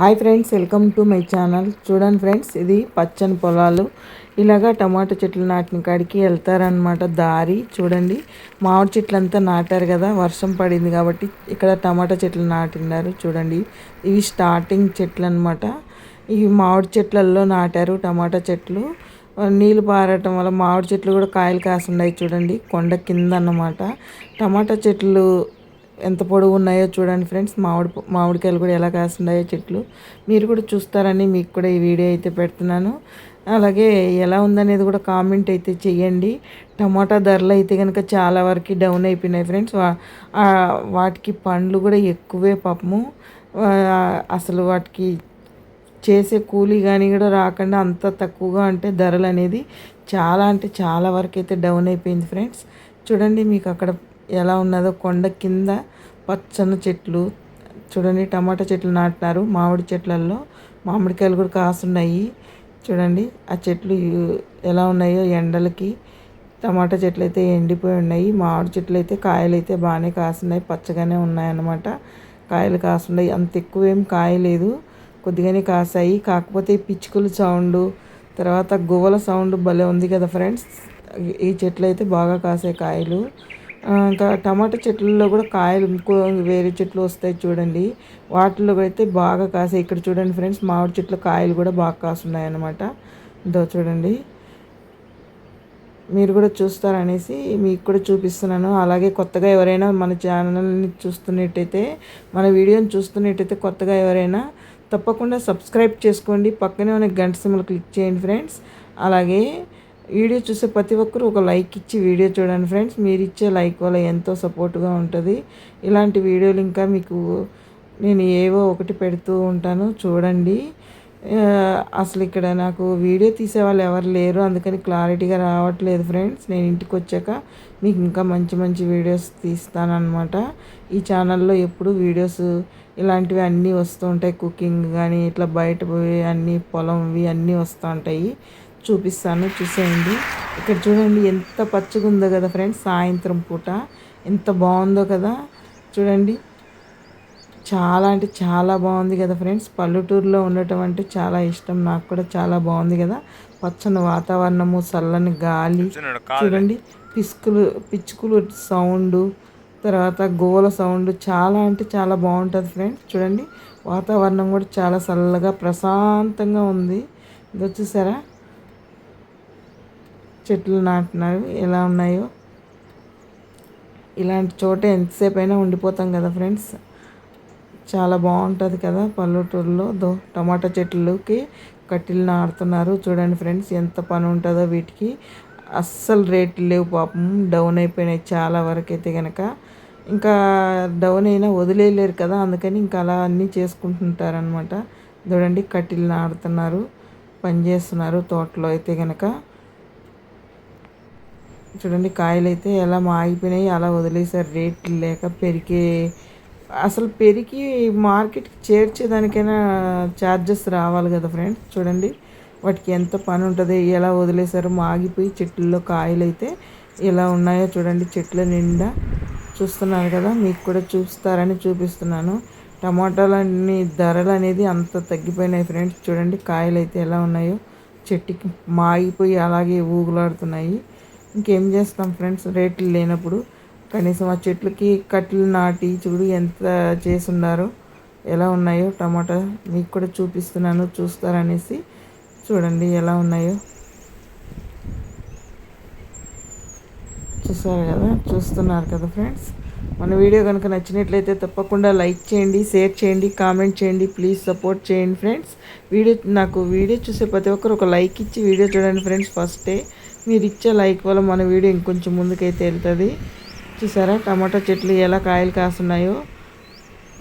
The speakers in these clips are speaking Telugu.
Hi friends welcome to my channel. చూడండి ఫ్రెండ్స్ ఇది పచ్చని పొలాలు. ఇలాగా టమాటా చెట్లు నాటిన కాడికి వెళ్తారనమాట దారి చూడండి. మామిడి చెట్లు అంతా నాటారు కదా వర్షం పడింది కాబట్టి ఇక్కడ టమాటా చెట్లు నాటినారు చూడండి. ఇవి స్టార్టింగ్ చెట్లు అనమాట ఇవి మామిడి చెట్లలో నాటారు టమాటా చెట్లు. నీళ్ళు పారటం వల్ల మామిడి చెట్లు కూడా కాయలు కాసున్నాయి చూడండి కొండ కింద అన్నమాట టమాటా చెట్లు ఎంత పొడవు ఉన్నాయో చూడండి ఫ్రెండ్స్. మామిడి మామిడికాయలు కూడా ఎలా కాస్తున్నాయో చెట్లు. మీరు కూడా చూస్తారని మీకు కూడా ఈ వీడియో అయితే పెడుతున్నాను. అలాగే ఎలా ఉందనేది కూడా కామెంట్ అయితే చేయండి టమాటా ధరలు అయితే కనుక చాలా వరకు డౌన్ అయిపోయినాయి ఫ్రెండ్స్. వాటికి పండ్లు కూడా ఎక్కువే పాపము. అసలు వాటికి చేసే కూలీ కానీ కూడా రాకుండా అంత తక్కువగా అంటే ధరలు అనేది చాలా అంటే చాలా వరకు అయితే డౌన్ అయిపోయింది ఫ్రెండ్స్. చూడండి మీకు అక్కడ ఎలా ఉన్నదో కొండ కింద పచ్చని చెట్లు. చూడండి టమాటా చెట్లు నాటినారు మామిడి చెట్లల్లో. మామిడికాయలు కూడా కాసున్నాయి చూడండి ఆ చెట్లు ఎలా ఉన్నాయో ఎండలకి. టమాటా చెట్లు అయితే ఎండిపోయి ఉన్నాయి. మామిడి చెట్లు అయితే కాయలు అయితే బాగానే కాస్తున్నాయి. పచ్చగానే ఉన్నాయన్నమాట. కాయలు కాస్తున్నాయి. అంత ఎక్కువ ఏం కాయలేదు. కొద్దిగానే కాసాయి. కాకపోతే పిచ్చుకల సౌండ్ తర్వాత గువ్వల సౌండ్ భలే ఉంది కదా ఫ్రెండ్స్. ఈ చెట్లు అయితే బాగా కాసే కాయలు. టమాటా చెట్లలో కూడా కాయలు ఇంకో వేరే చెట్లు వస్తాయి చూడండి. వాటిలో అయితే బాగా కాసాయి. ఇక్కడ చూడండి ఫ్రెండ్స్ మామిడి చెట్లు కాయలు కూడా బాగా కాస్తున్నాయి అన్నమాట ఇదో చూడండి. మీరు కూడా చూస్తారనేసి మీకు కూడా చూపిస్తున్నాను. అలాగే కొత్తగా ఎవరైనా మన ఛానల్ని చూస్తున్నట్టయితే మన వీడియోని చూస్తున్నట్టయితే కొత్తగా ఎవరైనా తప్పకుండా సబ్స్క్రైబ్ చేసుకోండి. పక్కనే ఉన్న గంట సిమ్లు క్లిక్ చేయండి ఫ్రెండ్స్. అలాగే వీడియో చూసే ప్రతి ఒక్కరు ఒక లైక్ ఇచ్చి వీడియో చూడండి ఫ్రెండ్స్. మీరు ఇచ్చే లైక్ వల్ల ఎంతో సపోర్ట్గా ఉంటుంది. ఇలాంటి వీడియోలు ఇంకా మీకు నేను ఏవో ఒకటి పెడుతూ ఉంటాను. చూడండి. అసలు ఇక్కడ నాకు వీడియో తీసే వాళ్ళు ఎవరు లేరు. అందుకని క్లారిటీగా రావట్లేదు ఫ్రెండ్స్. నేను ఇంటికి వచ్చాక మీకు ఇంకా మంచి మంచి వీడియోస్ తీస్తానమాట ఈ ఛానల్లో ఎప్పుడు వీడియోస్ ఇలాంటివి అన్నీ వస్తూ ఉంటాయి. కుకింగ్ కానీ ఇట్లా బయట పోయి అన్నీ పొలంవి అన్నీ వస్తూ ఉంటాయి. చూపిస్తాను చూసేయండి. ఇక్కడ చూడండి ఎంత పచ్చగా ఉందో కదా ఫ్రెండ్స్ సాయంత్రం పూట. ఎంత బాగుందో కదా. చూడండి. చాలా అంటే చాలా బాగుంది కదా ఫ్రెండ్స్. పల్లెటూరులో ఉండటం అంటే చాలా ఇష్టం. నాకు కూడా చాలా బాగుంది కదా. పచ్చని వాతావరణము చల్లని గాలి. చూడండి. పిసుకులు పిచ్చుకులు సౌండ్ తర్వాత గోల సౌండ్ చాలా అంటే చాలా బాగుంటుంది ఫ్రెండ్స్. చూడండి. వాతావరణం కూడా చాలా చల్లగా ప్రశాంతంగా ఉంది. ఇది చూసారా? చెట్లు నాటినారు ఎలా ఉన్నాయో. ఇలాంటి చోట ఎంతసేపు అయినా ఉండిపోతాం కదా ఫ్రెండ్స్. చాలా బాగుంటుంది కదా పల్లెటూరులో. దో టమాటా చెట్లకి కట్టెలు నాడుతున్నారు చూడండి ఫ్రెండ్స్ ఎంత పని ఉంటుందో వీటికి. అస్సలు రేట్లు లేవు పాపం. డౌన్ అయిపోయినాయి చాలా వరకు అయితే కనుక ఇంకా డౌన్ అయినా వదిలేయలేరు కదా. అందుకని ఇంకా అలా అన్నీ చేసుకుంటుంటారనమాట చూడండి కట్టెలు నాడుతున్నారు పని చేస్తున్నారు తోటలో అయితే కనుక చూడండి కాయలు అయితే ఎలా మాగిపోయినాయి అలా వదిలేసారు రేట్లు లేక పెరిగే అసలు పెరిగి మార్కెట్కి చేర్చేదానికైనా ఛార్జెస్ రావాలి కదా ఫ్రెండ్స్. చూడండి వాటికి ఎంత పని ఉంటుంది ఎలా వదిలేసారు మాగిపోయి చెట్లలో కాయలు అయితే ఎలా ఉన్నాయో చూడండి చెట్ల నిండా చూస్తున్నారు కదా. మీకు కూడా చూస్తారని చూపిస్తున్నాను. టమాటాలన్నీ ధరలు అనేది అంత తగ్గిపోయినాయి ఫ్రెండ్స్. చూడండి కాయలు అయితే ఎలా ఉన్నాయో చెట్టుకి మాగిపోయి అలాగే ఊగులాడుతున్నాయి. ఇంకేం చేస్తాం ఫ్రెండ్స్? రేట్లు లేనప్పుడు కనీసం ఆ చెట్లకి కట్టెలు నాటి చూడు ఎంత చేసున్నారో ఎలా ఉన్నాయో టమాటా మీకు కూడా చూపిస్తున్నాను చూస్తారనేసి చూడండి ఎలా ఉన్నాయో. చూసారు కదా? చూస్తున్నారు కదా ఫ్రెండ్స్? మన వీడియో కనుక నచ్చినట్లయితే తప్పకుండా లైక్ చేయండి షేర్ చేయండి కామెంట్ చేయండి ప్లీజ్ సపోర్ట్ చేయండి ఫ్రెండ్స్. వీడియో నాకు వీడియో చూసే ప్రతి ఒక్కరు ఒక లైక్ ఇచ్చి వీడియో చూడండి ఫ్రెండ్స్ ఫస్టే మీరు ఇచ్చే లైక్ వల్ల మన వీడియో ఇంకొంచెం ముందుకైతే వెళ్తుంది. చూసారా? టమాటా చెట్లు ఎలా కాయలు కాస్తున్నాయో.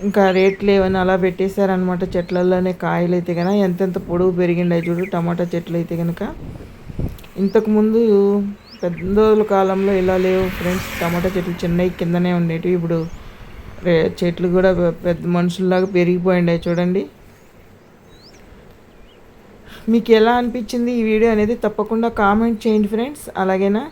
ఇంకా రేట్లు ఏమైనా అలా పెట్టేశారనమాట చెట్లలోనే కాయలు అయితే కనుక ఎంతెంత పొడవు పెరిగిండే చూడు టమాటా చెట్లు అయితే కనుక ఇంతకుముందు పెద్ద కాలంలో ఇలా లేవు ఫ్రెండ్స్? టమాటా చెట్లు చిన్నవి కిందనే ఉండేవి ఇప్పుడు చెట్లు కూడా పెద్ద మనుషుల్లాగా పెరిగిపోయిండాయి చూడండి. మీకు ఎలా అనిపించింది ఈ వీడియో అనేది తప్పకుండా కామెంట్ చేయండి ఫ్రెండ్స్. అలాగేనా?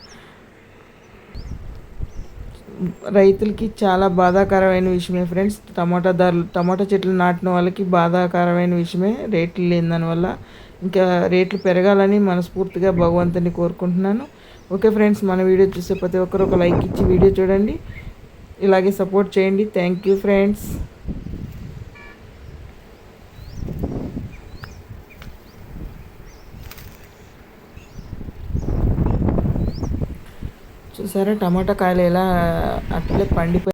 రైతులకి చాలా బాధాకరమైన విషయమే ఫ్రెండ్స్. టమాటా ధరలు టమాటా చెట్లు నాటిన వాళ్ళకి బాధాకరమైన విషయమే. రేట్లు లేని దానివల్ల ఇంకా రేట్లు పెరగాలని మనస్ఫూర్తిగా భగవంతుని కోరుకుంటున్నాను. ఓకే ఫ్రెండ్స్ మన వీడియో చూసే ప్రతి ఒక్కరు ఒక లైక్ ఇచ్చి వీడియో చూడండి. ఇలాగే సపోర్ట్ చేయండి. థ్యాంక్ యూ ఫ్రెండ్స్ చూసారా టమాటా కాయలు ఎలా అట్లే పండిపోయి